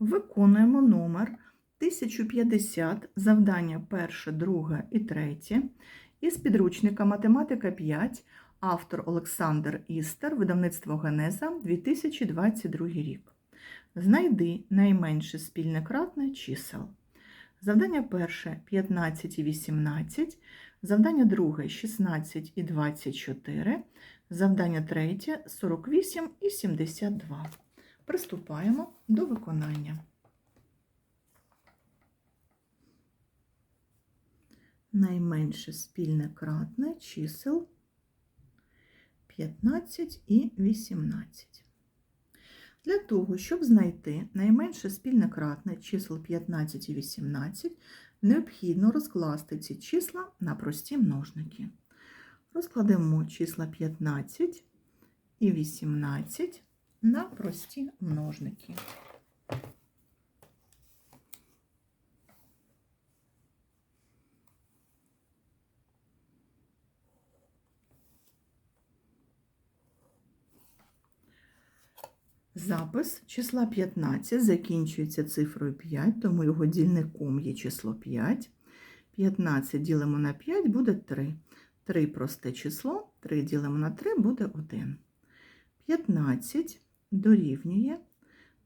Виконуємо номер 1050, завдання перше, друге і третє із підручника Математика 5, автор Олександр Істер, видавництво Генеза, 2022 рік. Знайди найменше спільне кратне чисел. Завдання перше 15 і 18, завдання друге 16 і 24, завдання третє 48 і 72. Приступаємо до виконання. Найменше спільне кратне чисел 15 і 18. Для того, щоб знайти найменше спільне кратне чисел 15 і 18, необхідно розкласти ці числа на прості множники. Розкладемо числа 15 і 18 на прості множники. Запис числа 15 закінчується цифрою 5, тому його дільником є число 5. 15 ділимо на 5 буде 3. 3 просте число, 3 ділимо на 3 буде 1. 15 дорівнює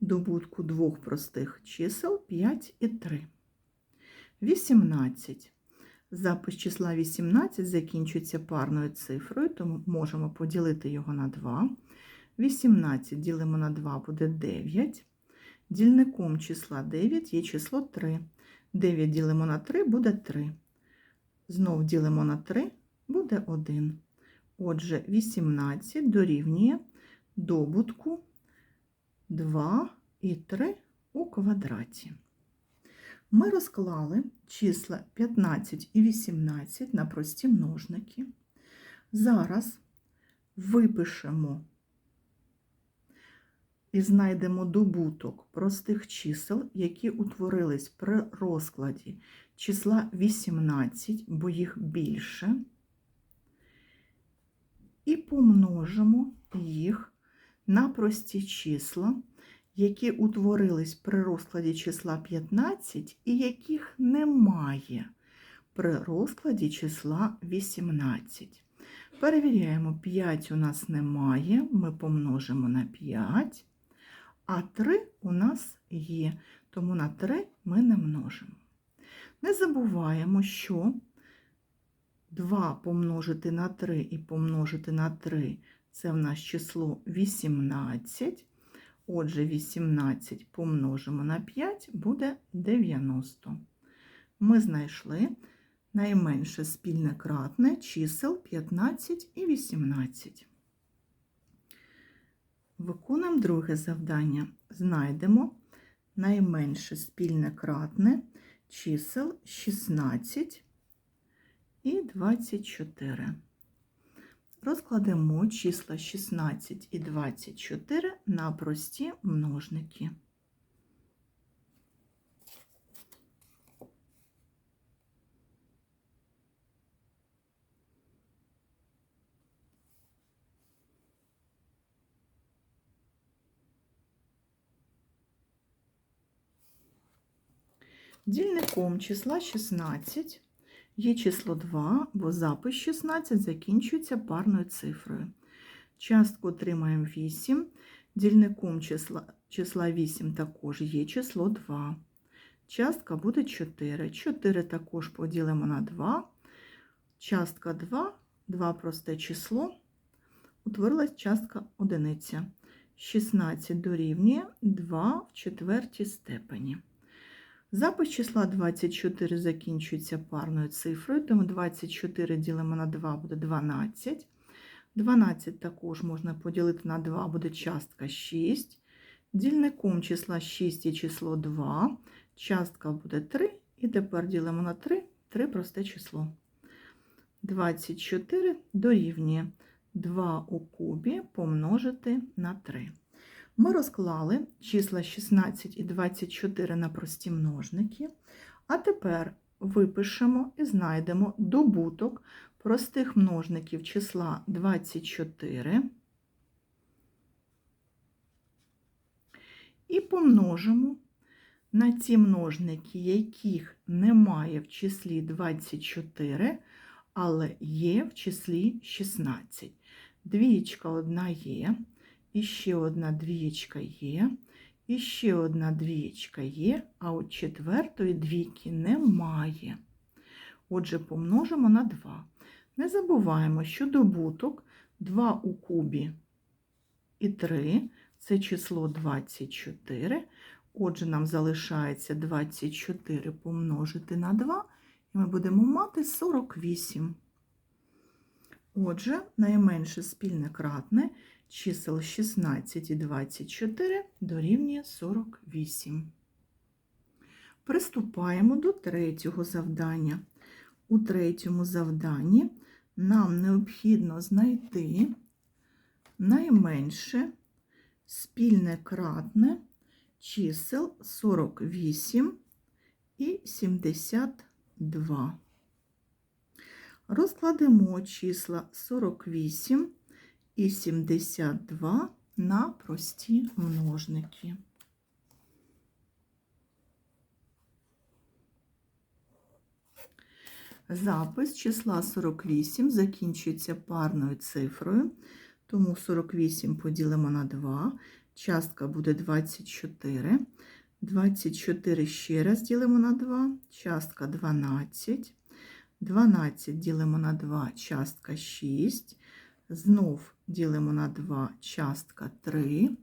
добутку двох простих чисел 5 і 3. 18. Запис числа 18 закінчується парною цифрою, тому можемо поділити його на 2. 18 ділимо на 2 буде 9. Дільником числа 9 є число 3. 9 ділимо на 3 буде 3. Знов ділимо на 3 буде 1. Отже, 18 дорівнює добутку 2 і 3 у квадраті. Ми розклали числа 15 і 18 на прості множники. Зараз випишемо і знайдемо добуток простих чисел, які утворились при розкладі числа 18, бо їх більше, і помножимо їх на прості числа, які утворились при розкладі числа 15 і яких немає при розкладі числа 18. Перевіряємо, 5 у нас немає, ми помножимо на 5. А 3 у нас є, тому на 3 ми не множимо. Не забуваємо, що 2 помножити на 3 і помножити на 3 це в нас число 18. Отже, 18 помножимо на 5 буде 90. Ми знайшли найменше спільне кратне чисел 15 і 18. Виконуємо друге завдання. Знайдемо найменше спільне кратне чисел 16 і 24. Розкладемо числа 16 і 24 на прості множники. Дільником числа 16 є число 2, бо запис 16 закінчується парною цифрою. Частку отримаємо 8. Дільником числа, числа 8 також є число 2. Частка буде 4. 4 також поділимо на 2. Частка 2, 2 просте число. Утворилась частка одиниця. 16 дорівнює 2 в четвертій степені. Запис числа 24 закінчується парною цифрою, тому 24 ділимо на 2 буде 12. 12 також можна поділити на 2, буде частка 6. Дільником числа 6 є число 2, частка буде 3, і тепер ділимо на 3, 3 просте число. 24 дорівнює 2 у кубі помножити на 3. Ми розклали числа 16 і 24 на прості множники, а тепер випишемо і знайдемо добуток простих множників числа 24 і помножимо на ті множники, яких немає в числі 24, але є в числі 16. Двієчка одна є, і ще одна двієчка є, і ще одна двієчка є, а от четвертої двійки немає. Отже, помножимо на 2. Не забуваємо, що добуток 2 у кубі і 3 це число 24. Отже, нам залишається 24 помножити на 2, і ми будемо мати 48. Отже, найменше спільне кратне чисел 16 і 24 дорівнює 48. Приступаємо до третього завдання. У третьому завданні нам необхідно знайти найменше спільне кратне чисел 48 і 72. Розкладемо числа 48 і 72 на прості множники. Запис числа 48 закінчується парною цифрою, тому 48 поділимо на 2, частка буде 24. 24 ще раз ділимо на 2, частка 12. 12 ділимо на 2, частка 6. Знов ділимо на 2, частка 3.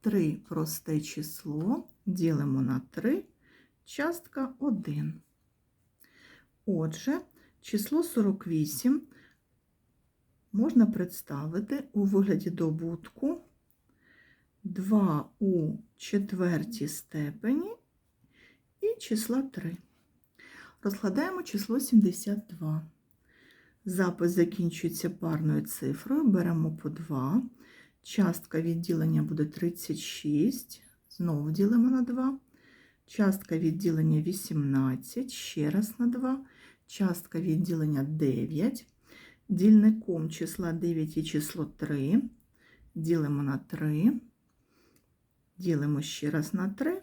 3 просте число ділимо на 3, частка 1. Отже, число 48 можна представити у вигляді добутку 2 у четвертій степені і числа 3. Розкладаємо число 72. Запис закінчується парною цифрою, беремо по 2. Частка відділення буде 36. Знову ділимо на 2. Частка відділення 18, ще раз на 2. Частка відділення 9. Дільником числа 9 є число 3. Ділимо на 3. Ділимо ще раз на 3.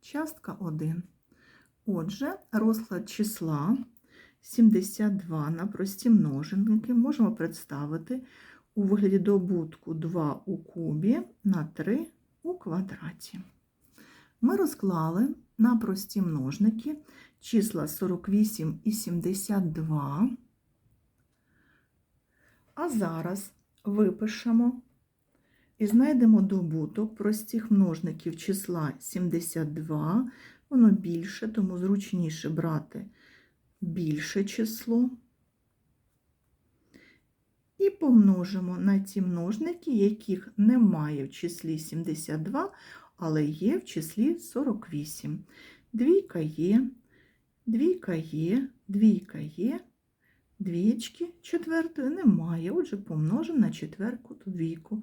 Частка 1. Отже, розклад числа 72 на прості множинники можемо представити у вигляді добутку 2 у кубі на 3 у квадраті. Ми розклали на прості множники числа 48 і 72. А зараз випишемо і знайдемо добуток простих множників числа 72. Воно більше, тому зручніше брати більше число. І помножимо на ті множники, яких немає в числі 72, але є в числі 48. Двійка є, двійка є, двійка є, двічки четвертої немає. Отже, помножимо на четверку ту двійку.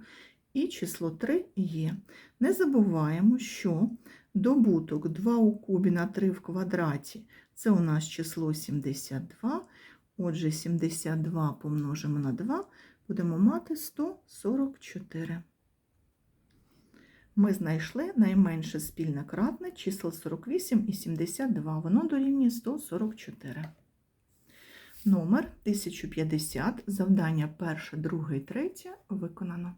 І число 3 є. Не забуваємо, що добуток 2 у кубі на 3 в квадраті це у нас число 72. Отже, 72 помножимо на 2, будемо мати 144. Ми знайшли найменше спільне кратне чисел 48 і 72. Воно дорівнює 144. Номер 1050, завдання 1, 2, 3 виконано.